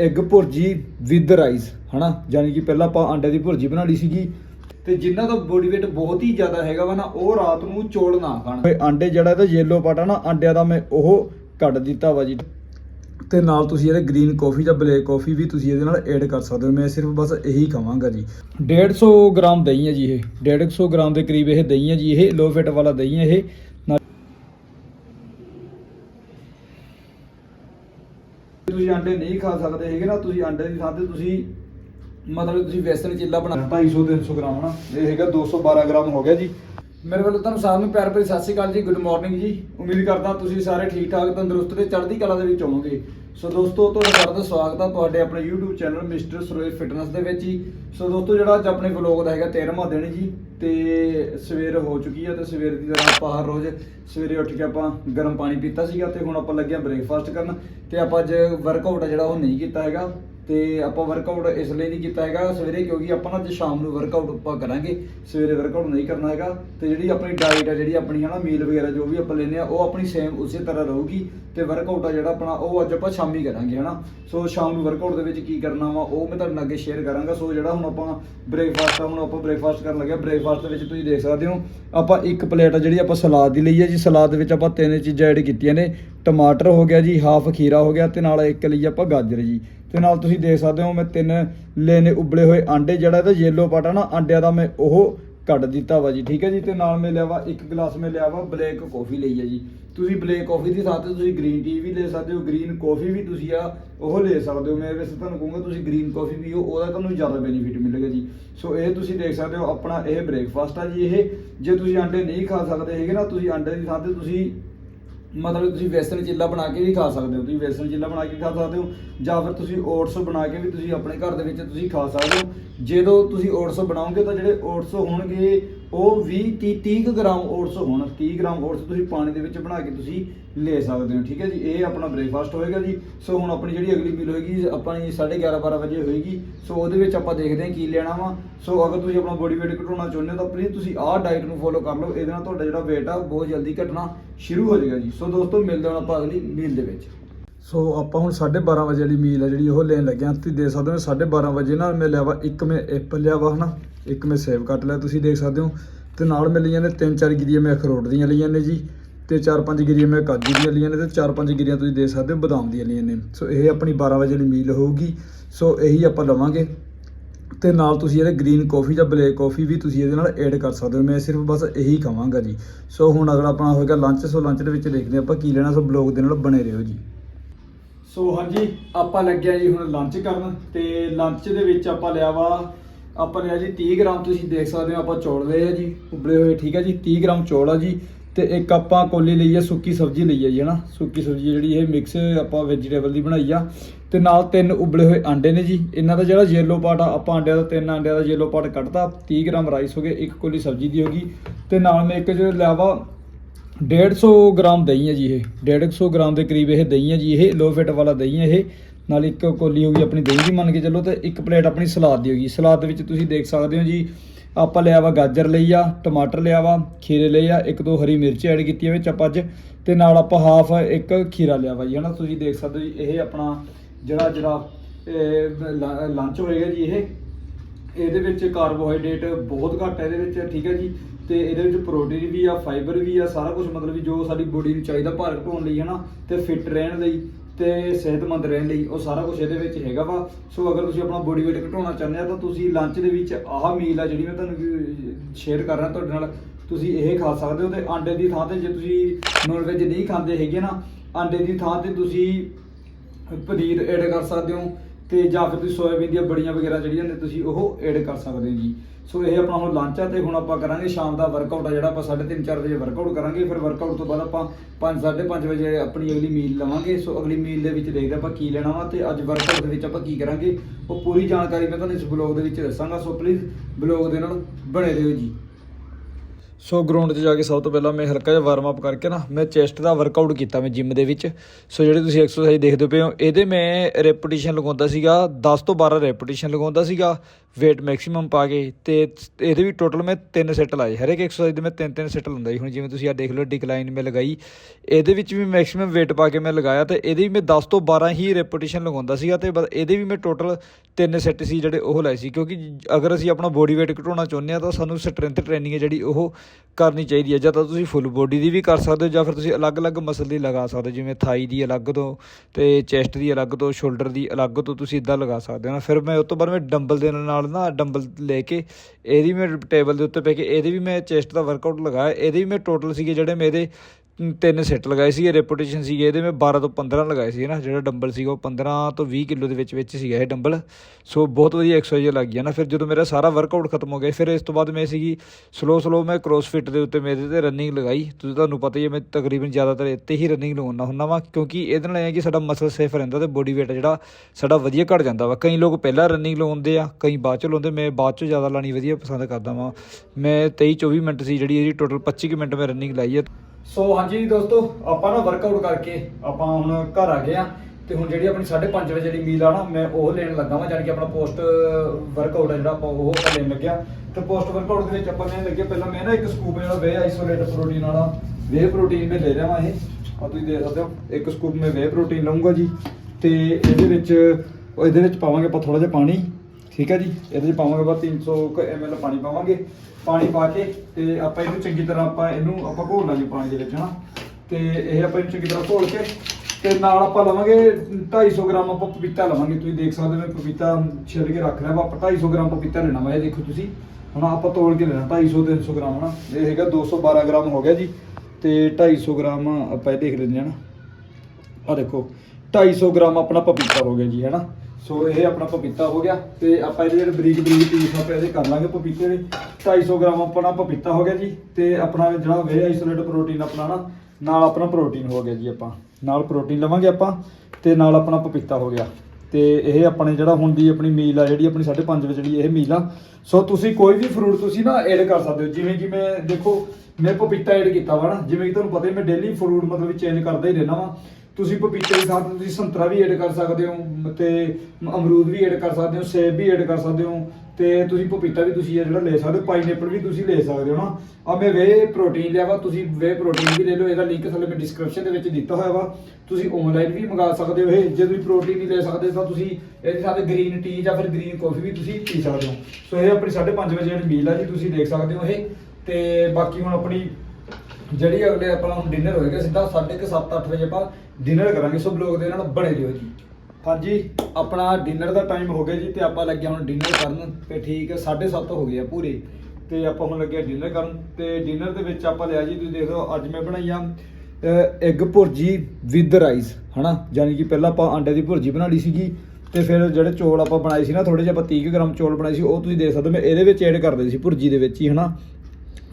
Egg bhurji with rice ਹਨਾ? ਯਾਨੀ ਕਿ ਪਹਿਲਾਂ ਆਪਾਂ ਅੰਡੇ ਦੀ ਭੁਰਜੀ ਬਣਾ ਲਈ ਸੀਗੀ। ਤੇ ਜਿਨ੍ਹਾਂ ਦਾ ਬੋਡੀ weight ਬਹੁਤ ਹੀ ਜ਼ਿਆਦਾ ਹੈਗਾ ਵਾ ਨਾ, ਉਹ ਰਾਤ ਨੂੰ ਚੋਲ ਨਾ ਖਾਣ। ਓਏ ਅੰਡੇ ਜਿਹੜਾ ਇਹਦਾ ਯੈਲੋ ਪਾਰਟ ਆ ਨਾ, ਅੰਡਿਆਂ ਦਾ ਮੈਂ ਉਹ ਕੱਢ ਦਿੱਤਾ ਵਾ ਜੀ। ਤੇ ਨਾਲ ਤੁਸੀਂ ਇਹਦੇ ਗ੍ਰੀਨ ਕਾਫੀ ਜਾਂ ਬਲੈਕ ਕਾਫੀ ਵੀ ਤੁਸੀਂ ਇਹਦੇ ਨਾਲ ਐਡ ਕਰ ਸਕਦੇ ਹੋ। ਮੈਂ ਸਿਰਫ ਬਸ ਇਹੀ ਕਹਾਂਗਾ ਜੀ। 150 ਗ੍ਰਾਮ ਦਹੀਂ ਹੈ ਜੀ ਇਹ। 150 ਗ੍ਰਾਮ ਦੇ ਕਰੀਬ ਇਹ ਦਹੀਂ ਹੈ ਜੀ। ਇਹ ਲੋ ਫਿਟ ਵਾਲਾ ਦਹੀਂ ਹੈ ਇਹ ਨਾਲ ਤੁਸੀਂ ਅੰਡੇ ਨਹੀਂ ਖਾ ਸਕਦੇ ਹੈਗੇ ਨਾ, ਤੁਸੀਂ ਅੰਡੇ ਦੀ ਥਾਂ ਤੇ ਤੁਸੀਂ ਮਤਲਬ ਤੁਸੀਂ ਵੇਸਣ ਚਿੱਲਾ ਬਣਾ 250 300 ਗ੍ਰਾਮ ਨਾ। ਇਹ ਹੈਗਾ 212 ਗ੍ਰਾਮ ਹੋ ਗਿਆ ਜੀ। ਮੇਰੇ ਵੱਲੋਂ ਤੁਹਾਨੂੰ ਸਾਰਿਆਂ ਨੂੰ ਪਿਆਰ ਭਰੀ ਸਤਿ ਸ਼੍ਰੀ ਅਕਾਲ ਜੀ ਗੁੱਡ ਮਾਰਨਿੰਗ ਜੀ। ਉਮੀਦ ਕਰਦਾ ਤੁਸੀਂ ਸਾਰੇ ਠੀਕ ਠਾਕ ਤੰਦਰੁਸਤ ਤੇ ਚੜ੍ਹਦੀ ਕਲਾ ਦੇ ਵਿੱਚ ਹੋਵੋਗੇ। ਸੋ ਦੋਸਤੋ, ਤੁਹਾਡਾ ਸਾਰਿਆਂ ਦਾ ਸਵਾਗਤ ਆ ਤੁਹਾਡੇ ਆਪਣੇ YouTube channel mister Saroye fitness ਦੇ ਵਿੱਚ ਜੀ। ਸੋ ਦੋਸਤੋ, ਜਿਹੜਾ ਅੱਜ ਆਪਣੇ ਵਲੌਗ ਦਾ ਹੈਗਾ 13ਵਾਂ ਦਿਨ ਜੀ, ਤੇ ਸਵੇਰ ਹੋ ਚੁੱਕੀ ਆ ਤੇ ਸਵੇਰ ਦੀ ਤਰ੍ਹਾਂ ਆਪਾਂ ਹਰ ਰੋਜ਼ ਸਵੇਰੇ ਉੱਠ ਕੇ ਆਪਾਂ ਗਰਮ ਪਾਣੀ ਪੀਤਾ ਸੀਗਾ ਤੇ ਹੁਣ ਆਪਾਂ ਲੱਗੇ ਆ ਬ੍ਰੇਕਫਾਸਟ ਕਰਨ ਤੇ ਆਪਾਂ ਅੱਜ ਵਰਕਆਊਟ ਜਿਹੜਾ ਉਹ ਨਹੀਂ ਕੀਤਾ ਹੈਗਾ। ਤੇ ਆਪਾਂ ਵਰਕਆਊਟ ਇਸ ਲਈ ਨਹੀਂ ਕੀਤਾ ਹੈਗਾ ਸਵੇਰੇ, ਕਿਉਂਕਿ ਆਪਾਂ ਨਾ ਅੱਜ ਸ਼ਾਮ ਨੂੰ ਵਰਕਆਊਟ ਆਪਾਂ ਕਰਾਂਗੇ। ਸਵੇਰੇ ਵਰਕਆਊਟ ਨਹੀਂ ਕਰਨਾ ਹੈਗਾ। ਤੇ ਜਿਹੜੀ ਆਪਣੀ ਡਾਈਟ ਆ, ਜਿਹੜੀ ਆਪਣੀ ਹਨਾ ਮੀਲ ਵਗੈਰਾ, ਜੋ ਵੀ ਆਪਾਂ ਲੈਨੇ ਆ, ਉਹ ਆਪਣੀ ਸੇਮ ਉਸੇ ਤਰ੍ਹਾਂ ਰਹੂਗੀ। ਤੇ ਵਰਕਆਊਟ ਆ ਜਿਹੜਾ ਆਪਣਾ, ਉਹ ਅੱਜ ਆਪਾਂ ਸ਼ਾਮੀ ਕਰਾਂਗੇ ਹਨਾ। ਸੋ ਸ਼ਾਮ ਨੂੰ ਵਰਕਆਊਟ ਦੇ ਵਿੱਚ ਕੀ ਕਰਨਾ ਵਾ, ਉਹ ਮੈਂ ਤੁਹਾਡੇ ਨਾਲ ਅੱਗੇ ਸ਼ੇਅਰ ਕਰਾਂਗਾ। ਸੋ ਜਿਹੜਾ ਹੁਣ ਆਪਾਂ ਬ੍ਰੇਕਫਾਸਟ ਆ, ਹੁਣ ਆਪਾਂ ਬ੍ਰੇਕਫਾਸਟ ਕਰਨ ਲੱਗੇ ਬ੍ਰੇਕਫਾਸਟ ਦੇ ਵਿੱਚ ਤੁਸੀਂ ਦੇਖ ਸਕਦੇ ਹੋ, ਆਪਾਂ ਇੱਕ ਪਲੇਟ ਆ ਜਿਹੜੀ ਆਪਾਂ ਸਲਾਦ ਦੀ ਲਈ ਹੈ ਜੀ। ਸਲਾਦ ਦੇ ਵਿੱਚ ਆਪਾਂ ਤਿੰਨ ਚੀਜ਼ਾਂ ਐਡ ਕੀਤੀਆਂ ਨੇ। ਟਮਾਟਰ ਹੋ ਗਿਆ ਜੀ, ਹਾਫ ਖੀਰਾ ਹੋ ਗਿਆ ਤੇ ਨਾਲ ਇੱਕ ਲਈ ਆਪਾਂ ਗਾਜਰ ਜੀ। ਤੇ ਨਾਲ ਤੁਸੀਂ ਦੇਖ ਸਕਦੇ ਹੋ ਮੈਂ ਤਿੰਨ ਲੈਨੇ ਉਬਲੇ ਹੋਏ ਆਂਡੇ, ਜਿਹੜਾ ਇਹਦਾ ਯੈਲੋ ਪਾਰਟ ਆ ਨਾ, ਆਂਡਿਆਂ ਦਾ ਮੈਂ ਉਹ ਕੱਢ ਦਿੱਤਾ ਵਾ ਜੀ, ਠੀਕ ਹੈ ਜੀ? ਤੇ ਨਾਲ ਮੈਂ ਲਿਆ ਵਾ, ਇੱਕ ਗਲਾਸ ਮੈਂ ਲਿਆ ਵਾ ਬਲੈਕ ਕਾਫੀ ਲਈ ਹੈ ਜੀ। ਤੁਸੀਂ ਬਲੈਕ ਕਾਫੀ ਦੀ ਥਾਂ ਤੇ ਤੁਸੀਂ ਗ੍ਰੀਨ ਟੀ ਵੀ ਲੈ ਸਕਦੇ ਹੋ ਗ੍ਰੀਨ ਕਾਫੀ ਵੀ ਤੁਸੀਂ ਆ ਉਹ ਲੈ ਸਕਦੇ ਹੋ। ਮੈਂ ਵੈਸੇ ਤੁਹਾਨੂੰ ਕਹੂੰਗਾ ਤੁਸੀਂ ਗ੍ਰੀਨ ਕਾਫੀ ਪੀਓ, ਉਹਦਾ ਤੁਹਾਨੂੰ ਜ਼ਿਆਦਾ ਬੈਨੀਫਿਟ ਮਿਲੇਗਾ ਜੀ। ਸੋ ਇਹ ਤੁਸੀਂ ਦੇਖ ਸਕਦੇ ਹੋ ਆਪਣਾ ਇਹ ਬ੍ਰੇਕਫਾਸਟ ਆ ਜੀ ਇਹ। ਜੇ ਤੁਸੀਂ ਆਂਡੇ ਨਹੀਂ ਖਾ ਸਕਦੇ ਹੈਗੇ ਨਾ, ਤੁਸੀਂ ਆਂਡੇ ਦੀ ਥਾਂ ਤੇ ਤੁਸੀਂ ਮਤਲਬ ਤੁਸੀਂ ਵੇਸਣ ਚਿੱਲਾ ਬਣਾ ਕੇ ਵੀ ਖਾ ਸਕਦੇ ਹੋ। ਤੁਸੀਂ ਵੇਸਣ ਚਿੱਲਾ ਬਣਾ ਕੇ ਖਾ ਸਕਦੇ ਹੋ। ਜਾਂ ਫਿਰ ਤੁਸੀਂ ਓਟਸ ਬਣਾ ਕੇ ਵੀ ਤੁਸੀਂ ਆਪਣੇ ਘਰ ਦੇ ਵਿੱਚ ਤੁਸੀਂ ਖਾ ਸਕਦੇ ਹੋ। ਜਦੋਂ ਤੁਸੀਂ ਓਟਸ ਬਣਾਓਗੇ ਤਾਂ ਜਿਹੜੇ ਓਟਸ ਹੋਣਗੇ, ਉਹ 20 30 30 ਕੁ ਗ੍ਰਾਮ ਓਟਸ ਹੋਣ 30 ਗ੍ਰਾਮ ਓਟਸ ਤੁਸੀਂ ਪਾਣੀ ਦੇ ਵਿੱਚ ਬਣਾ ਕੇ ਤੁਸੀਂ ਲੈ ਸਕਦੇ ਹੋ, ਠੀਕ ਹੈ ਜੀ? ਇਹ ਆਪਣਾ ਬ੍ਰੇਕਫਾਸਟ ਹੋਏਗਾ ਜੀ। ਸੋ ਹੁਣ ਆਪਣੀ ਜਿਹੜੀ ਅਗਲੀ ਮੀਲ ਹੋਏਗੀ ਆਪਾਂ ਆਪਣੀ 11:30 12 ਵਜੇ ਹੋਏਗੀ। ਸੋ ਉਹਦੇ ਵਿੱਚ ਆਪਾਂ ਦੇਖਦੇ ਹਾਂ ਕੀ ਲੈਣਾ ਵਾ। ਸੋ ਅਗਰ ਤੁਸੀਂ ਆਪਣਾ ਬੋਡੀ weight ਘਟਾਉਣਾ ਚਾਹੁੰਦੇ ਹੋ ਤਾਂ ਪਲੀਜ਼ ਤੁਸੀਂ ਆਹ ਡਾਈਟ ਨੂੰ ਫੋਲੋ ਕਰ ਲਓ। ਇਹਦੇ ਨਾਲ ਤੁਹਾਡਾ ਜਿਹੜਾ weight ਆ ਬਹੁਤ ਜਲਦੀ ਘਟਣਾ ਸ਼ੁਰੂ ਹੋ ਜਾਏਗਾ ਜੀ। ਸੋ ਦੋਸਤੋ, ਮਿਲਦੇ ਹਾਂ ਆਪਾਂ ਅਗਲੀ ਮੀਲ ਦੇ ਵਿੱਚ। ਸੋ ਆਪਾਂ ਹੁਣ 12:30 ਵਜੇ ਵਾਲੀ ਮੀਲ ਹੈ ਜਿਹੜੀ ਉਹ ਲੈਣ ਲੱਗੇ ਹਾਂ। ਤੁਸੀਂ ਦੇਖ ਸਕਦੇ ਹੋ 12:30 ਵਜੇ ਨਾਲ ਮੈਂ ਲਿਆ ਵਾ, ਇੱਕ ਮੈਂ ਐਪਲ ਲਿਆ ਵਾ ਹਨਾ, ਇੱਕ ਮੈਂ ਸੇਬ ਕੱਟ ਲਿਆ। ਤੁਸੀਂ ਦੇਖ ਸਕਦੇ ਹੋ ਤੇ ਨਾਲ ਮੈਂ ਲਈਆਂ ਨੇ ਤਿੰਨ ਚਾਰ ਗਿਰੀਆਂ ਮੈਂ ਅਖਰੋਟ ਦੀਆਂ ਲਈਆਂ ਨੇ ਜੀ ਤੇ ਚਾਰ ਪੰਜ ਗਿਰੀਆਂ ਮੈਂ ਕਾਜੂ ਦੀਆਂ ਲਈਆਂ ਨੇ ਤੇ ਚਾਰ ਪੰਜ ਗਿਰੀਆਂ ਤੁਸੀਂ ਦੇਖ ਸਕਦੇ ਹੋ ਬਦਾਮ ਦੀਆਂ ਲਈਆਂ ਨੇ। ਸੋ ਇਹ ਆਪਣੀ 12 ਵਜੇ ਵਾਲੀ ਮੀਲ ਹੋਊਗੀ। ਸੋ ਇਹੀ ਆਪਾਂ ਲਵਾਂਗੇ। ਤੇ ਨਾਲ ਤੁਸੀਂ ਇਹਦੇ ਗ੍ਰੀਨ ਕਾਫੀ ਜਾਂ ਬਲੈਕ ਕਾਫੀ ਵੀ ਤੁਸੀਂ ਇਹਦੇ ਨਾਲ ਐਡ ਕਰ ਸਕਦੇ ਹੋ। ਮੈਂ ਸਿਰਫ ਬਸ ਇਹੀ ਕਹਾਂਗਾ ਜੀ। ਸੋ ਹੁਣ ਅਗਲਾ ਆਪਣਾ ਹੋਏਗਾ ਲੰਚ ਸੋ ਲੰਚ ਦੇ ਵਿੱਚ ਦੇਖਦੇ ਹਾਂ ਆਪਾਂ ਕੀ ਲੈਣਾ, ਸੋ ਬਲੌਗ ਦੇ ਨਾਲ ਬਣੇ ਰਹੋ ਜੀ। ਸੋ ਹਾਂਜੀ, ਆਪਾਂ ਲੱਗਿਆ ਜੀ ਹੁਣ ਲੰਚ ਕਰਨ ਤੇ ਲੰਚ ਦੇ ਵਿੱਚ ਆਪਾਂ ਲਿਆ ਵਾ, ਆਪਾਂ ਲਿਆ ਜੀ 30 ਗ੍ਰਾਮ, ਤੁਸੀਂ ਦੇਖ ਸਕਦੇ ਹੋ ਆਪਾਂ ਚੌਲ ਲਏ ਆ ਜੀ, ਉਬਲੇ ਹੋਏ, ਠੀਕ ਆ ਜੀ 30 ਗ੍ਰਾਮ ਚੌਲ ਆ ਜੀ, ਤੇ ਇੱਕ ਆਪਾਂ ਕੋਲੀ ਲਈ ਆ, ਸੁੱਕੀ ਸਬਜ਼ੀ ਲਈ ਆ ਜੀ, ਹਨਾ, ਸੁੱਕੀ ਸਬਜ਼ੀ ਜਿਹੜੀ ਇਹ ਮਿਕਸ ਆਪਾਂ ਵੈਜੀਟੇਬਲ ਦੀ ਬਣਾਈ ਆ, ਤੇ ਨਾਲ ਤਿੰਨ ਉਬਲੇ ਹੋਏ ਆਂਡੇ ਨੇ ਜੀ, ਇਹਨਾਂ ਦਾ ਜਿਹੜਾ ਯੈਲੋ ਪਾਰਟ ਆ, ਆਪਾਂ ਆਂਡਿਆਂ ਦਾ, ਤਿੰਨ ਆਂਡਿਆਂ ਦਾ ਯੈਲੋ ਪਾਰਟ ਕੱਢਤਾ 30 ਗ੍ਰਾਮ ਰਾਈਸ ਹੋ ਗਏ, ਇੱਕ ਕੋਲੀ ਸਬਜ਼ੀ ਦੀ ਹੋ ਗਈ, ਤੇ ਨਾਲ ਮੈਂ ਇੱਕ ਜੋ ਲਿਆ ਵਾ 150 ਗ੍ਰਾਮ ਦਹੀਂ ਹੈ ਜੀ ਇਹ। 150 ਗ੍ਰਾਮ ਦੇ ਕਰੀਬ ਇਹ ਦਹੀਂ ਹੈ ਜੀ, ਇਹ ਲੋ ਫਿਟ ਵਾਲਾ ਦਹੀਂ ਹੈ ਇਹ। ਨਾਲ ਇੱਕ ਕੋਲੀ ਹੋ ਗਈ ਆਪਣੀ ਦਹੀਂ ਦੀ, ਮੰਨ ਕੇ ਚੱਲੋ ਤੇ ਇੱਕ ਪਲੇਟ ਆਪਣੀ ਸਲਾਦ ਦੀ ਹੋ ਗਈ। ਸਲਾਦ ਦੇ ਵਿੱਚ ਤੁਸੀਂ ਦੇਖ ਸਕਦੇ ਹੋ ਜੀ, ਆਪਾਂ ਲਿਆ ਵਾ ਗਾਜਰ ਲਈ ਆ, ਟਮਾਟਰ ਲਿਆ ਵਾ, ਖੀਰੇ ਲਈ ਆ, ਇੱਕ ਦੋ ਹਰੀ ਮਿਰਚ ਐਡ ਕੀਤੀ ਹੈ ਵਿੱਚ ਆਪਾਂ ਅੱਜ, ਤੇ ਨਾਲ ਆਪਾਂ ਹਾਫ ਇੱਕ ਖੀਰਾ ਲਿਆ ਵਾ ਜੀ, ਹਨਾ? ਤੁਸੀਂ ਦੇਖ ਸਕਦੇ ਹੋ ਜੀ, ਇਹ ਆਪਣਾ ਜਿਹੜਾ ਜਿਹੜਾ ਲੰਚ ਹੋਏਗਾ ਜੀ ਇਹ। ਇਹਦੇ ਵਿੱਚ ਕਾਰਬੋਹਾਈਡਰੇਟ ਬਹੁਤ ਘੱਟ ਹੈ, ਇਹਦੇ ਵਿੱਚ ਠੀਕ ਹੈ ਜੀ। ਤੇ ਇਹਦੇ ਵਿੱਚ ਪ੍ਰੋਟੀਨ ਵੀ ਆ ਫਾਈਬਰ ਵੀ ਆ, ਸਾਰਾ ਕੁਝ ਮਤਲਬ ਵੀ ਜੋ ਸਾਡੀ ਬੋਡੀ ਨੂੰ ਚਾਹੀਦਾ ਭਾਰ ਘਟਾਉਣ ਲਈ ਹਨਾ, ਤੇ ਫਿੱਟ ਰਹਿਣ ਲਈ ਤੇ ਸਿਹਤਮੰਦ ਰਹਿਣ ਲਈ, ਉਹ ਸਾਰਾ ਕੁਝ ਇਹਦੇ ਵਿੱਚ ਹੈਗਾ ਵਾ। ਸੋ ਅਗਰ ਤੁਸੀਂ ਆਪਣਾ ਬੋਡੀ weight ਘਟਾਉਣਾ ਚਾਹੁੰਦੇ ਆ, ਤਾਂ ਤੁਸੀਂ ਲੰਚ ਦੇ ਵਿੱਚ ਆਹ ਮੀਲ ਆ ਜਿਹੜੀ ਮੈਂ ਤੁਹਾਨੂੰ ਸ਼ੇਅਰ ਕਰ ਰਿਹਾ ਤੁਹਾਡੇ ਨਾਲ। ਤੁਸੀਂ ਇਹ ਖਾ ਸਕਦੇ ਹੋ ਤੇ ਆਂਡੇ ਦੀ ਥਾਂ ਤੇ ਜੇ ਤੁਸੀਂ ਨੌਨ ਵੈਜ ਨਹੀਂ ਖਾਂਦੇ ਹੈਗੇ ਨਾ ਆਂਡੇ ਦੀ ਥਾਂ ਤੇ ਤੁਸੀਂ ਪਨੀਰ ਐਡ ਕਰ ਸਕਦੇ ਹੋ। ਤੇ ਜਾਂ ਫਿਰ ਤੁਸੀਂ ਸੋਇਆਬੀਨ ਦੀਆਂ ਬੜੀਆਂ ਵਗੈਰਾ ਜਿਹੜੀਆਂ ਨੇ ਤੁਸੀਂ ਉਹ ਐਡ ਕਰ ਸਕਦੇ ਹੋ ਜੀ। ਸੋ ਇਹ ਆਪਣਾ ਹੁਣ ਲੰਚ ਆ ਤੇ ਹੁਣ ਆਪਾਂ ਕਰਾਂਗੇ ਸ਼ਾਮ ਦਾ ਵਰਕਆਊਟ ਆ ਜਿਹੜਾ ਆਪਾਂ 3:30 4 ਵਜੇ ਵਰਕਆਊਟ ਕਰਾਂਗੇ। ਫਿਰ ਵਰਕਆਊਟ ਤੋਂ ਬਾਅਦ ਆਪਾਂ 5 5:30 ਵਜੇ ਆਪਣੀ ਅਗਲੀ ਮੀਲ ਲਵਾਂਗੇ। ਸੋ ਅਗਲੀ ਮੀਲ ਦੇ ਵਿੱਚ ਦੇਖਦੇ ਆਪਾਂ ਕੀ ਲੈਣਾ ਵਾ ਤੇ ਅੱਜ ਵਰਕਆਊਟ ਦੇ ਵਿੱਚ ਆਪਾਂ ਕੀ ਕਰਾਂਗੇ। ਉਹ ਪੂਰੀ ਜਾਣਕਾਰੀ ਮੈਂ ਤੁਹਾਨੂੰ ਇਸ ਬਲੌਗ ਦੇ ਵਿੱਚ ਦੱਸਾਂਗਾ। ਸੋ ਪਲੀਜ਼ ਬਲੌਗ ਦੇ ਨਾਲ ਬਣੇ ਰਹੋ ਜੀ। ਸੋ ਗਰਾਊਂਡ 'ਚ ਜਾ ਕੇ ਸਭ ਤੋਂ ਪਹਿਲਾਂ ਮੈਂ ਹਲਕਾ ਜਿਹਾ ਵਾਰਮ ਅਪ ਕਰਕੇ ਨਾ ਮੈਂ ਚੈਸਟ ਦਾ ਵਰਕਆਊਟ ਕੀਤਾ ਮੈਂ ਜਿਮ ਦੇ ਵਿੱਚ। ਸੋ ਜਿਹੜੇ ਤੁਸੀਂ ਐਕਸਰਸਾਈਜ਼ ਦੇਖਦੇ ਪਏ ਹੋ, ਇਹਦੇ ਮੈਂ ਰੈਪੀਟੀਸ਼ਨ ਲਗਾਉਂਦਾ ਸੀਗਾ 10 ਤੋਂ 12 ਰੈਪੀਟੀਸ਼ਨ ਲਗਾਉਂਦਾ ਸੀਗਾ, weight ਮੈਕਸਿਮਮ ਪਾ ਕੇ ਤੇ ਇਹਦੇ ਵੀ ਟੋਟਲ ਮੈਂ ਤਿੰਨ ਸੈੱਟ ਲਾਏ। ਹਰ ਇੱਕ ਐਕਸਰਸਾਈਜ਼ ਦੇ ਮੈਂ ਤਿੰਨ ਤਿੰਨ ਸੈੱਟ ਲਾਉਂਦਾ ਸੀ। ਹੁਣ ਜਿਵੇਂ ਤੁਸੀਂ ਆ ਦੇਖ ਲਓ ਡਿਕਲਾਈਨ ਮੈਂ ਲਗਾਈ, ਇਹਦੇ ਵਿੱਚ ਵੀ ਮੈਕਸਿਮਮ weight ਪਾ ਕੇ ਮੈਂ ਲਗਾਇਆ ਤੇ ਇਹਦੇ ਵੀ ਮੈਂ 10 ਤੋਂ 12 ਹੀ ਰੈਪੀਟੀਸ਼ਨ ਲਗਾਉਂਦਾ ਸੀਗਾ ਤੇ ਬ- ਇਹਦੇ ਵੀ ਮੈਂ ਟੋਟਲ ਤਿੰਨ ਸੈੱਟ ਸੀ ਜਿਹੜੇ ਉਹ ਲਾਏ ਸੀ। ਕਿਉਂਕਿ ਅਗਰ ਅਸੀਂ ਆਪਣਾ ਬੋਡੀ weight ਘਟਾਉਣਾ ਚਾਹੁੰਦੇ ਆ ਤਾਂ ਸਾਨੂੰ ਸਟਰੈਂਥ ਟ੍ਰੇਨਿੰਗ ਹੈ ਜਿਹੜੀ ਉਹ ਕਰਨੀ ਚਾਹੀਦੀ ਹੈ, ਜਾਂ ਤਾਂ ਤੁਸੀਂ ਫੁੱਲ ਬੋਡੀ ਦੀ ਵੀ ਕਰ ਸਕਦੇ ਹੋ, ਜਾਂ ਫਿਰ ਤੁਸੀਂ ਅਲੱਗ-ਅਲੱਗ ਮਸਲ ਦੀ ਲਗਾ ਸਕਦੇ ਹੋ, ਜਿਵੇਂ ਥਾਈ ਦੀ ਅਲੱਗ ਤੋਂ ਤੇ ਚੈਸਟ ਦੀ ਅਲੱਗ ਤੋਂ ਸ਼ੋਲਡਰ ਦੀ ਅਲੱਗ ਤੋਂ ਤੁਸੀਂ ਇਦਾਂ ਲਗਾ ਸਕਦੇ ਹੋ ਨਾ। ਫਿਰ ਮੈਂ ਉਸ ਤੋਂ ਬਾਅਦ ਮੈਂ ਡੰਬਲ ਦੇ ਨਾਲ ਨਾ ਡੰਬਲ ਲੈ ਕੇ ਇਹਦੀ ਮੈਂ ਟੇਬਲ ਦੇ ਉੱਤੇ ਪੈ ਕੇ ਇਹਦੇ ਵੀ ਮੈਂ ਚੈਸਟ ਦਾ ਵਰਕਆਊਟ ਲਗਾਇਆ, ਇਹਦੇ ਵੀ ਮੈਂ ਟੋਟਲ ਸੀਗੇ ਜਿਹੜੇ ਮੇਰੇ ਤਿੰਨ ਸੈੱਟ ਲਗਾਏ ਸੀ ਰੈਪੂਟੇਸ਼ਨ ਸੀਗੇ ਇਹਦੇ, ਮੈਂ 12 ਤੋਂ 15 ਲਗਾਏ ਸੀ ਨਾ, ਜਿਹੜਾ ਡੰਬਲ ਸੀਗਾ ਉਹ 15 ਤੋਂ 20 ਕਿਲੋ ਦੇ ਵਿੱਚ ਵਿੱਚ ਸੀਗਾ ਇਹ ਡੰਬਲ ਸੋ ਬਹੁਤ ਵਧੀਆ ਐਕਸਰਸਾਈਜ਼ ਲੱਗ ਗਿਆ ਨਾ। ਫਿਰ ਜਦੋਂ ਮੇਰਾ ਸਾਰਾ ਵਰਕਆਊਟ ਖਤਮ ਹੋ ਗਿਆ, ਫਿਰ ਇਸ ਤੋਂ ਬਾਅਦ ਮੈਂ ਸੀਗੀ ਸਲੋ ਸਲੋ ਮੈਂ ਕ੍ਰੋਸਫਿਟ ਦੇ ਉੱਤੇ ਮੇਰੇ ਤੇ ਰਨਿੰਗ ਲਗਾਈ। ਤੁਸੀਂ ਤੁਹਾਨੂੰ ਪਤਾ ਹੀ ਹੈ, ਮੈਂ ਤਕਰੀਬਨ ਜ਼ਿਆਦਾਤਰ ਇੱਥੇ ਹੀ ਰਨਿੰਗ ਲਗਾਉਣਾ ਹੁੰਦਾ ਵਾ, ਕਿਉਂਕਿ ਇਹਦੇ ਨਾਲ ਇਹ ਹੈ ਕਿ ਸਾਡਾ ਮਸਲ ਸੇਫ ਰਹਿੰਦਾ ਤੇ ਬੋਡੀ weight ਜਿਹੜਾ, ਸਾਡਾ ਵਧੀਆ ਘਟ ਜਾਂਦਾ ਵਾ। ਕਈ ਲੋਕ ਪਹਿਲਾਂ ਰਨਿੰਗ ਲਗਾਉਂਦੇ ਆ, ਕਈ ਬਾਅਦ ਚ ਲਾਉਂਦੇ ਮੈਂ ਬਾਅਦ ਚ ਜ਼ਿਆਦਾ ਲਾਣੀ ਵਧੀਆ ਪਸੰਦ ਕਰਦਾ ਵਾਂ। ਮੈਂ 23 24 ਮਿੰਟ ਸੀ, ਜਿਹੜੀ ਇਹਦੀ ਟੋਟਲ 25 ਕੁ ਮਿੰਟ ਮੈਂ ਰਨਿੰਗ ਲਾਈ ਹੈ ਸੋ ਹਾਂਜੀ ਦੋਸਤੋ, ਆਪਾਂ ਨਾ ਵਰਕਆਊਟ ਕਰਕੇ ਆਪਾਂ ਹੁਣ ਘਰ ਆ ਗਏ ਆ ਤੇ ਹੁਣ ਜਿਹੜੀ ਆਪਣੀ 5:30 ਵਜੇ ਜਿਹੜੀ ਮੀਲ ਆ ਨਾ, ਮੈਂ ਉਹ ਲੈਣ ਲੱਗਾ ਵਾਂ, ਜਾਣੀ ਕਿ ਆਪਣਾ ਪੋਸਟ ਵਰਕਆਊਟ ਆ ਜਿਹੜਾ ਆਪਾਂ ਉਹ ਲੈਣ ਲੱਗਿਆ ਤੇ ਪੋਸਟ ਵਰਕਆਊਟ ਦੇ ਵਿੱਚ ਆਪਾਂ ਲੈਣ ਲੱਗੇ, ਪਹਿਲਾਂ ਮੈਂ ਨਾ ਇੱਕ ਸਕੂਪ ਜਿਹੜਾ ਵੇ ਆਈਸੋਲੇਟ ਪ੍ਰੋਟੀਨ ਵਾਲਾ ਵੇ ਪ੍ਰੋਟੀਨ ਮੈਂ ਲੈ ਰਿਹਾ ਵਾਂ ਇਹ। ਆ ਤੁਸੀਂ ਦੇਖ ਸਕਦੇ ਹੋ, ਇੱਕ ਸਕੂਪ ਮੈਂ ਵੇ ਪ੍ਰੋਟੀਨ ਲਵਾਂਗਾ ਜੀ। ਤੇ ਇਹਦੇ ਵਿੱਚ ਇਹਦੇ ਵਿੱਚ ਪਾਵਾਂਗੇ ਆਪਾਂ ਥੋੜਾ ਜਿਹਾ ਪਾਣੀ। ਠੀਕ ਹੈ ਜੀ, ਇਹਦੇ ਵਿੱਚ ਪਾਵਾਂਗੇ ਆਪਾਂ 300 ml ਪਾਣੀ ਪਾਵਾਂਗੇ, ਪਾਣੀ ਪਾ ਕੇ ਤੇ ਆਪਾਂ ਇਹਨੂੰ ਚੰਗੀ ਤਰ੍ਹਾਂ ਆਪਾਂ ਇਹਨੂੰ ਆਪਾਂ ਘੋਲ ਲਾਂਗੇ ਪਾਣੀ ਦੇ ਵਿੱਚ ਹਨਾ। ਤੇ ਇਹ ਆਪਾਂ ਇਹਨੂੰ ਚੰਗੀ ਤਰ੍ਹਾਂ ਘੋਲ ਕੇ ਤੇ ਨਾਲ ਆਪਾਂ ਲਵਾਂਗੇ 250 ਗ੍ਰਾਮ ਆਪਾਂ ਪਪੀਤਾ ਲਵਾਂਗੇ। ਤੁਸੀਂ ਦੇਖ ਸਕਦੇ ਹੋ ਮੈਂ ਪਪੀਤਾ ਛਿੱਲ ਕੇ ਰੱਖ ਰਿਹਾ ਵਾ, ਆਪਾਂ 250 ਗ੍ਰਾਮ ਪਪੀਤਾ ਲੈਣਾ ਵਾ, ਇਹ ਦੇਖੋ ਤੁਸੀਂ। ਹੁਣ ਆਪਾਂ ਤੋਲ ਕੇ ਲੈਣਾ 250 300 ਗ੍ਰਾਮ ਹਨਾ। ਇਹ ਹੈਗਾ 212 ਗ੍ਰਾਮ ਹੋ ਗਿਆ ਜੀ, ਤੇ 250 ਗ੍ਰਾਮ ਆਪਾਂ ਇਹ ਦੇਖ ਲੈਂਦੇ ਹਾਂ ਨਾ। ਆ ਦੇਖੋ 250 ਗ੍ਰਾਮ ਆਪਣਾ ਪਪੀਤਾ ਹੋ ਗਿਆ ਜੀ, ਹੈਨਾ। ਸੋ ਇਹ ਆਪਣਾ ਪਪੀਤਾ ਹੋ ਗਿਆ ਤੇ ਆਪਾਂ ਇਹਦੇ ਜਿਹੜੇ ਬਰੀਕ ਬਰੀਕ ਪੀਸ ਆਪਾਂ ਇਹਦੇ ਕਰ ਲਾਂਗੇ ਪਪੀਤੇ ਦੇ। 250 ਗ੍ਰਾਮ ਆਪਣਾ ਪਪੀਤਾ ਹੋ ਗਿਆ ਜੀ ਤੇ ਆਪਣਾ ਜਿਹੜਾ ਵੇ ਆਈਸੋਲੇਟ ਪ੍ਰੋਟੀਨ ਆਪਣਾ ਨਾ, ਨਾਲ ਆਪਣਾ ਪ੍ਰੋਟੀਨ ਹੋ ਗਿਆ ਜੀ ਆਪਾਂ। ਨਾਲ ਪ੍ਰੋਟੀਨ ਲਵਾਂਗੇ ਆਪਾਂ ਤੇ ਨਾਲ ਆਪਣਾ ਪਪੀਤਾ ਹੋ ਗਿਆ। ਤੇ ਇਹ ਆਪਣੇ ਜਿਹੜਾ ਹੁਣ ਦੀ ਆਪਣੀ ਮੀਲ ਆ, ਜਿਹੜੀ ਆਪਣੀ 5:30 ਵਜੇ ਜਿਹੜੀ ਇਹ ਮੀਲ ਆ। ਸੋ ਤੁਸੀਂ ਕੋਈ ਵੀ ਫਰੂਟ ਤੁਸੀਂ ਨਾ ਐਡ ਕਰ ਸਕਦੇ ਹੋ। ਜਿਵੇਂ ਕਿ ਮੈਂ ਦੇਖੋ, ਮੈਂ ਪਪੀਤਾ ਐਡ ਕੀਤਾ ਵਾ ਨਾ। ਜਿਵੇਂ ਕਿ ਤੁਹਾਨੂੰ ਪਤਾ ਹੀ ਮੈਂ ਡੇਲੀ ਫਰੂਟ ਮਤਲਬ ਚੇਂਜ ਕਰਦਾ ਹੀ ਰਹਿਣਾ ਵਾ। ਤੁਸੀਂ ਪਪੀਤੇ ਦੀ ਥਾਂ ਤੁਸੀਂ ਸੰਤਰਾ ਵੀ ਐਡ ਕਰ ਸਕਦੇ ਹੋ ਮ- ਤੇ ਅਮਰੂਦ ਵੀ ਐਡ ਕਰ ਸਕਦੇ ਹੋ, ਸੇਬ ਵੀ ਐਡ ਕਰ ਸਕਦੇ ਹੋ, ਤੇ ਤੁਸੀਂ ਪਪੀਤਾ ਵੀ ਤੁਸੀਂ ਇਹ ਜਿਹੜਾ ਲੈ ਸਕਦੇ ਹੋ ਪਾਈਨਐਪਲ ਵੀ ਤੁਸੀਂ ਲੈ ਸਕਦੇ ਹੋ ਨਾ। ਆ ਮੈਂ ਵੇ ਪ੍ਰੋਟੀਨ ਲਿਆ ਵਾ, ਤੁਸੀਂ ਵੇ ਪ੍ਰੋਟੀਨ ਵੀ ਲੈ ਲਓ, ਇਹਦਾ ਲਿੰਕ ਥੱਲੇ ਮੈਂ ਡਿਸਕ੍ਰਿਪਸ਼ਨ ਦੇ ਵਿੱਚ ਦਿੱਤਾ ਹੋਇਆ ਵਾ। ਤੁਸੀਂ ਆਨਲਾਈਨ ਵੀ ਮੰਗਾ ਸਕਦੇ ਹੋ ਇਹ, ਜੇ ਤੁਸੀਂ ਪ੍ਰੋਟੀਨ ਨਹੀਂ ਲੈ ਸਕਦੇ ਤਾਂ ਤੁਸੀਂ ਇਹਦੇ ਸਾਥ ਗ੍ਰੀਨ ਟੀ ਜਾਂ ਫਿਰ ਗ੍ਰੀਨ ਕਾਫੀ ਵੀ ਤੁਸੀਂ ਪੀ ਸਕਦੇ ਹੋ। ਸੋ ਇਹ ਆਪਣੀ 5:30 ਵਜੇ ਜਿਹੜੀ ਮੀਲ ਆ ਜੀ, ਤੁਸੀਂ ਦੇਖ ਸਕਦੇ ਹੋ ਇਹ। ਤੇ ਬਾਕੀ ਹੁਣ ਆਪਣੀ ਜਿਹੜੀ ਅਗਲੇ ਆਪਣਾ ਹੁਣ ਡਿਨਰ ਹੋਏਗਾ, ਸਿੱਧਾ 7:30 8 ਵਜੇ ਆਪਾਂ ਡਿਨਰ ਕਰਾਂਗੇ, ਸੋ ਬਲੌਗ ਦੇ ਨਾਲ ਬਣੇ ਰਹੋ ਜੀ। ਹਾਂਜੀ, ਆਪਣਾ ਡਿਨਰ ਦਾ ਟਾਈਮ ਹੋ ਗਿਆ ਜੀ, ਤੇ ਆਪਾਂ ਲੱਗਿਆ ਹੁਣ ਡਿਨਰ ਕਰਨ, ਤੇ ਠੀਕ ਹੈ 7:30 ਹੋ ਗਏ ਆ ਪੂਰੇ। ਤੇ ਆਪਾਂ ਹੁਣ ਲੱਗਿਆ ਡਿਨਰ ਕਰਨ, ਤੇ ਡਿਨਰ ਦੇ ਵਿੱਚ ਆਪਾਂ ਲਿਆ ਜੀ, ਤੁਸੀਂ ਦੇਖ ਲਓ, ਅੱਜ ਮੈਂ ਬਣਾਈ ਆ ਐਗ ਭੁਰਜੀ ਵਿਦ ਰਾਈਸ ਹਨਾ? ਯਾਨੀ ਕਿ ਪਹਿਲਾਂ ਆਪਾਂ ਆਂਡੇ ਦੀ ਭੁਰਜੀ ਬਣਾ ਲਈ ਸੀਗੀ, ਤੇ ਫਿਰ ਜਿਹੜੇ ਚੌਲ ਆਪਾਂ ਬਣਾਏ ਸੀ ਨਾ ਥੋੜੇ ਜਿਹਾ ਆਪਾਂ 30 ਕੁ ਗ੍ਰਾਮ ਚੌਲ ਬਣਾਏ ਸੀ, ਉਹ ਤੁਸੀਂ ਦੇਖ ਸਕਦੇ ਹੋ, ਮੈਂ ਇਹਦੇ ਵਿੱਚ ਐਡ ਕਰ ਦਿੱਤੇ ਸੀ ਭੁਰਜੀ ਦੇ ਵਿੱਚ ਹੀ, ਹਨਾ?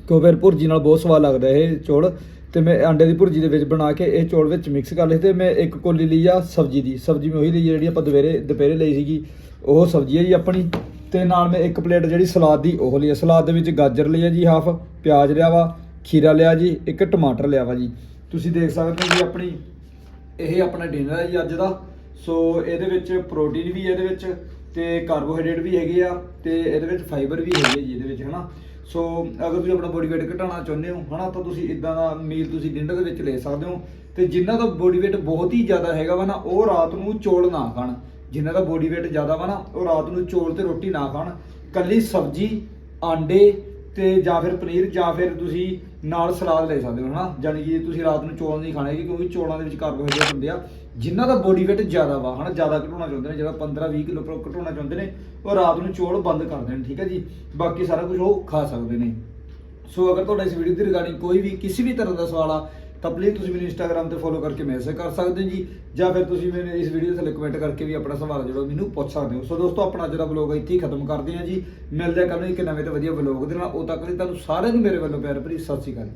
ਕਿਉਂ ਫਿਰ ਭੁਰਜੀ ਨਾਲ ਬਹੁਤ ਸਵਾਦ ਲੱਗਦਾ ਇਹ ਚੌਲ। ਤੇ ਮੈਂ ਅੰਡੇ ਦੀ ਭੁਰਜੀ ਦੇ ਵਿੱਚ ਬਣਾ ਕੇ ਇਹ ਚੌਲ ਵਿੱਚ ਮਿਕਸ ਕਰ ਲਏ ਤੇ ਮੈਂ ਇੱਕ ਕੋਲੀ ਲਈ ਆ ਸਬਜ਼ੀ ਦੀ। ਸਬਜ਼ੀ ਮੈਂ ਉਹੀ ਲਈ ਆ ਜਿਹੜੀ ਆਪਾਂ ਦੁਪਹਿਰੇ ਦੁਪਹਿਰੇ ਲਈ ਸੀਗੀ। ਉਹ ਸਬਜ਼ੀ ਹੈ ਜੀ ਆਪਣੀ। ਤੇ ਨਾਲ ਮੈਂ ਇੱਕ ਪਲੇਟ ਜਿਹੜੀ ਸਲਾਦ ਦੀ ਉਹ ਲਈ ਆ। ਸਲਾਦ ਦੇ ਵਿੱਚ ਗਾਜਰ ਲਈ ਆ ਜੀ ਹਾਫ ਪਿਆਜ਼ ਲਿਆ ਵਾ, ਖੀਰਾ ਲਿਆ ਜੀ, ਇੱਕ ਟਮਾਟਰ ਲਿਆ ਵਾ ਜੀ। ਤੁਸੀਂ ਦੇਖ ਸਕਦੇ ਹੋ ਜੀ ਆਪਣੀ ਇਹ ਆਪਣਾ ਡਿਨਰ ਹੈ ਜੀ ਅੱਜ ਦਾ। ਸੋ ਇਹਦੇ ਵਿੱਚ ਪ੍ਰੋਟੀਨ ਵੀ ਹੈ ਇਹਦੇ ਵਿੱਚ ਤੇ ਕਾਰਬੋਹਾਈਡਰੇਟ ਵੀ ਹੈਗੇ ਆ ਤੇ ਇਹਦੇ ਵਿੱਚ ਫਾਈਬਰ ਵੀ ਹੈਗੇ ਜੀ ਇਹਦੇ ਵਿੱਚ, ਹਨਾ? ਸੋ ਅਗਰ ਤੁਸੀਂ ਆਪਣਾ ਬੋਡੀ weight ਘਟਾਉਣਾ ਚਾਹੁੰਦੇ ਹੋ ਹਨਾ ਤਾਂ ਤੁਸੀਂ ਇਦਾਂ ਦਾ ਮੀਲ ਤੁਸੀਂ ਡਿਨਰ ਦੇ ਵਿੱਚ ਲੈ ਸਕਦੇ ਹੋ। ਤੇ ਜਿਨ੍ਹਾਂ ਦਾ ਬੋਡੀ weight ਬਹੁਤ ਹੀ ਜ਼ਿਆਦਾ ਹੈਗਾ ਵਾ ਨਾ ਉਹ ਰਾਤ ਨੂੰ ਚੌਲ ਨਾ ਖਾਣ। ਜਿਨ੍ਹਾਂ ਦਾ ਬੋਡੀ weight ਜ਼ਿਆਦਾ ਵਾ ਨਾ ਉਹ ਰਾਤ ਨੂੰ ਚੌਲ ਤੇ ਰੋਟੀ ਨਾ ਖਾਣ। ਕੱਲੀ ਸਬਜ਼ੀ ਆਂਡੇ ਤੇ ਜਾਂ ਫਿਰ ਪਨੀਰ ਜਾਂ ਫਿਰ ਤੁਸੀਂ ਨਾਲ ਸਲਾਦ ਲੈ ਸਕਦੇ ਹੋ ਹਨਾ। ਜਾਨੀ ਕਿ ਤੁਸੀਂ ਰਾਤ ਨੂੰ ਚੌਲ ਨਹੀਂ ਖਾਣੇ ਕਿਉਂਕਿ ਚੌਲਾਂ ਦੇ ਵਿੱਚ ਕਾਰਬੋਹਾਈਡਰੇਟ ਹੁੰਦੇ ਆ। ਜਿਨ੍ਹਾਂ ਦਾ ਬੋਡੀ weight ਜ਼ਿਆਦਾ ਵਾ, ਹਨਾ, ਜ਼ਿਆਦਾ ਘਟਾਉਣਾ ਚਾਹੁੰਦੇ ਨੇ ਜਿਹੜਾ 15 20 ਕਿਲੋ ਘਟਾਉਣਾ ਚਾਹੁੰਦੇ ਨੇ, ਉਹ ਰਾਤ ਨੂੰ ਚੌਲ ਬੰਦ ਕਰ ਦੇਣ, ਠੀਕ ਹੈ ਜੀ? ਬਾਕੀ ਸਾਰਾ ਕੁਝ ਉਹ ਖਾ ਸਕਦੇ ਨੇ। ਸੋ ਅਗਰ ਤੁਹਾਡਾ ਇਸ ਵੀਡੀਓ ਦੀ ਰਿਗਾਰਡਿੰਗ ਕੋਈ ਵੀ ਕਿਸੇ ਵੀ ਤਰ੍ਹਾਂ ਦਾ ਸਵਾਲ ਆ, ਤਾਂ ਪਲੀਜ਼ ਤੁਸੀਂ ਮੈਨੂੰ ਇੰਸਟਾਗ੍ਰam ਤੇ ਫੋਲੋ ਕਰਕੇ ਮੈਸੇਜ ਕਰ ਸਕਦੇ ਹੋ ਜੀ, ਜਾਂ ਫਿਰ ਤੁਸੀਂ ਮੈਨੂੰ ਇਸ ਵੀਡੀਓ ਥੱਲੇ ਕਮੈਂਟ ਕਰਕੇ ਵੀ ਆਪਣਾ ਸਵਾਲ ਜਿਹੜਾ ਮੈਨੂੰ ਪੁੱਛ ਸਕਦੇ ਹੋ। ਸੋ ਦੋਸਤੋ, ਆਪਣਾ ਅੱਜ ਦਾ ਵਲੌਗ ਇੱਥੇ ਹੀ ਖਤਮ ਕਰਦੇ ਹਾਂ ਜੀ। ਮਿਲਦੇ ਹਾਂ ਕੱਲ੍ਹ ਨੂੰ ਇੱਕ ਨਵੇਂ ਤੇ ਵਧੀਆ ਵਲੌਗ ਦੇ ਨਾਲ। ਉਦੋਂ ਤੱਕ ਲਈ ਤੁਹਾਨੂੰ ਸਾਰਿਆਂ ਨੂੰ ਮੇਰੇ ਵੱਲੋਂ ਪਿਆਰ ਭਰੀ ਸਤਿ ਸ਼੍ਰੀ ਅਕਾਲ।